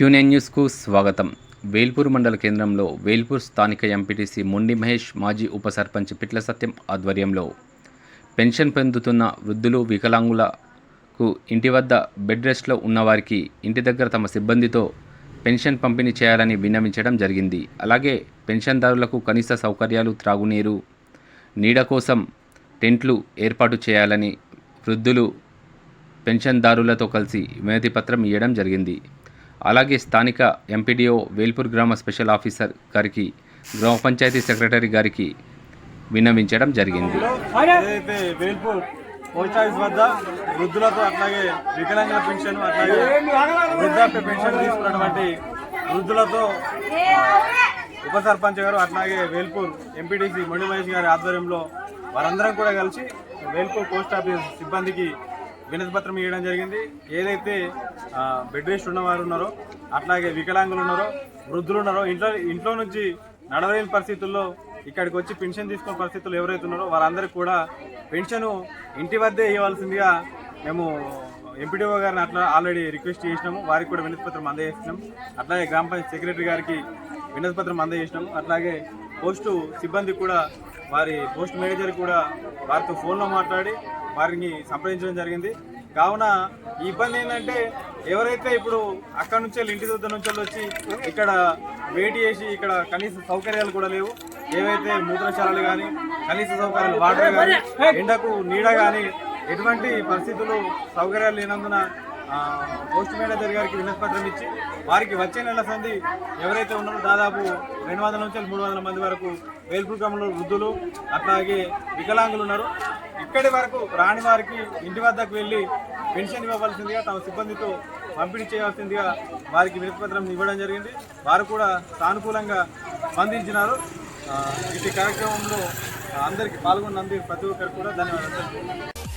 క్యూనెన్ న్యూస్కు స్వాగతం. వేల్పూర్ మండల కేంద్రంలో వేల్పూర్ స్థానిక ఎంపీటీసీ మొండి మహేష్ మాజీ ఉప సర్పంచ్ పిట్ల సత్యం ఆధ్వర్యంలో పెన్షన్ పొందుతున్న వృద్ధులు వికలాంగులకు ఇంటి వద్ద బెడ్ రెస్ట్లో ఉన్నవారికి ఇంటి దగ్గర తమ సిబ్బందితో పెన్షన్ పంపిణీ చేయాలని విన్నవించడం జరిగింది. అలాగే పెన్షన్దారులకు కనీస సౌకర్యాలు త్రాగునీరు నీడ కోసం టెంట్లు ఏర్పాటు చేయాలని వృద్ధులు పెన్షన్దారులతో కలిసి వినతిపత్రం ఇవ్వడం జరిగింది. అలాగే స్థానిక ఎంపీడీఓ వేల్పూర్ గ్రామ స్పెషల్ ఆఫీసర్ గారికి గ్రామ పంచాయతీ సెక్రటరీ గారికి విన్నవించడం జరిగింది. ఏదైతే వేల్పూర్ పోస్ట్ ఆఫీస్ వద్ద వృద్ధులతో అట్లాగే వికలాంగుల పెన్షన్ అట్లాగే వృద్ధాప్య పెన్షన్ తీసుకున్నటువంటి వృద్ధులతో ఉప సర్పంచ్ గారు అట్లాగే వేల్పూర్ ఎంపీటీసీ మొండి మహేష్ గారి ఆధ్వర్యంలో వారందరం కూడా కలిసి వేల్పూర్ పోస్ట్ ఆఫీస్ సిబ్బందికి వినతి పత్రం ఇవ్వడం జరిగింది. ఏదైతే బెడ్ రెస్ట్ ఉన్నవారు ఉన్నారో అట్లాగే వికలాంగులు ఉన్నారో వృద్ధులు ఉన్నారో ఇంట్లో ఇంట్లో నుంచి నడవలేని పరిస్థితుల్లో ఇక్కడికి వచ్చి పెన్షన్ తీసుకునే పరిస్థితులు ఎవరైతే ఉన్నారో వారందరికీ కూడా పెన్షన్ ఇంటి వద్దే ఇవ్వాల్సిందిగా మేము ఎంపీడీఓ గారిని అట్లా ఆల్రెడీ రిక్వెస్ట్ చేసినాము. వారికి కూడా వినతి పత్రం అందజేసినాం అట్లాగే గ్రామ పంచాయతీ సెక్రటరీ గారికి వినతి పత్రం అందజేసినాం అట్లాగే పోస్టు సిబ్బంది కూడా వారి పోస్ట్ మేనేజర్ కూడా వారితో ఫోన్లో మాట్లాడి వారిని సంప్రదించడం జరిగింది. కావున ఈ ఇబ్బంది ఏంటంటే ఎవరైతే ఇప్పుడు అక్కడ నుంచి వెళ్ళి ఇంటి వద్ద నుంచి వచ్చి ఇక్కడ వేటి చేసి ఇక్కడ కనీస సౌకర్యాలు కూడా లేవు. ఏవైతే మూత్రశాలలు కానీ కనీస సౌకర్యాలు వాటర్ కానీ ఎండకు నీడ కానీ ఎటువంటి పరిస్థితులు సౌకర్యాలు లేనందున పోస్ట్ మేనేజర్ గారికి వినతిపత్రం ఇచ్చి వారికి వచ్చే నెల సంది ఎవరైతే ఉన్నారో దాదాపు రెండు వందల నుంచి మూడు వందల మంది వరకు వేల్పూర్ గ్రామంలో వృద్ధులు అట్లాగే వికలాంగులు ఉన్నారు. ఇక్కడి వరకు రాని వారికి ఇంటి వద్దకు వెళ్ళి పెన్షన్ ఇవ్వవలసిందిగా తమ సిబ్బందితో పంపిణీ చేయవలసిందిగా వారికి వినతి పత్రం ఇవ్వడం జరిగింది. వారు కూడా సానుకూలంగా స్పందించినారు. ఇటు కార్యక్రమంలో అందరికీ పాల్గొన్నందుకు ప్రతి ఒక్కరికి కూడా ధన్యవాదాలు